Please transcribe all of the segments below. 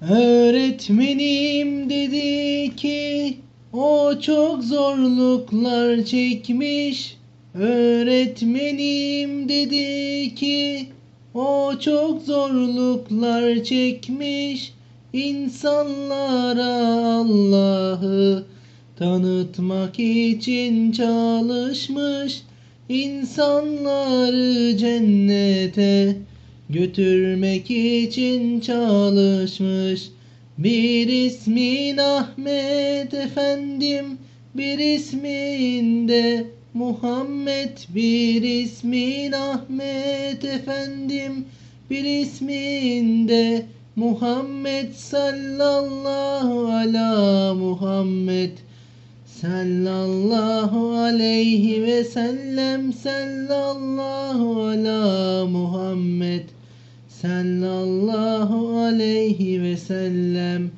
Öğretmenim dedi ki o çok zorluklar çekmiş. Öğretmenim dedi ki o çok zorluklar çekmiş. İnsanlara Allah'ı tanıtmak için çalışmış. İnsanları cennete götürmek için çalışmış. Bir ismin Ahmet efendim, bir isminde Muhammed, bir ismin Ahmet efendim, bir isminde Muhammed sallallahu ala Muhammed sallallahu aleyhi ve sellem sallallahu ala Muhammed sallallahu aleyhi ve sellem.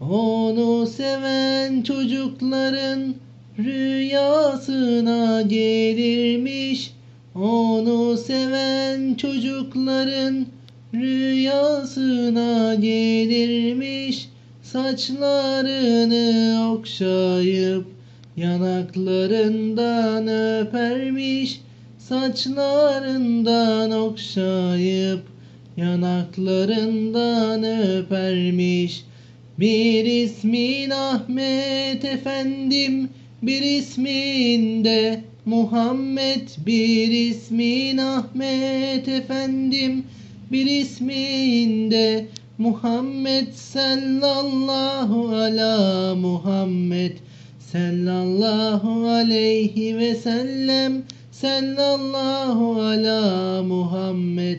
Onu seven çocukların rüyasına gelirmiş. Onu seven çocukların rüyasına gelirmiş. Saçlarını okşayıp yanaklarından öpermiş. Saçlarından okşayıp yanaklarından öpermiş bir ismin Ahmet efendim bir isminde Muhammed bir ismin Ahmet efendim bir isminde Muhammed sallallahu ala Muhammed sallallahu aleyhi ve sellem sallallahu ala Muhammed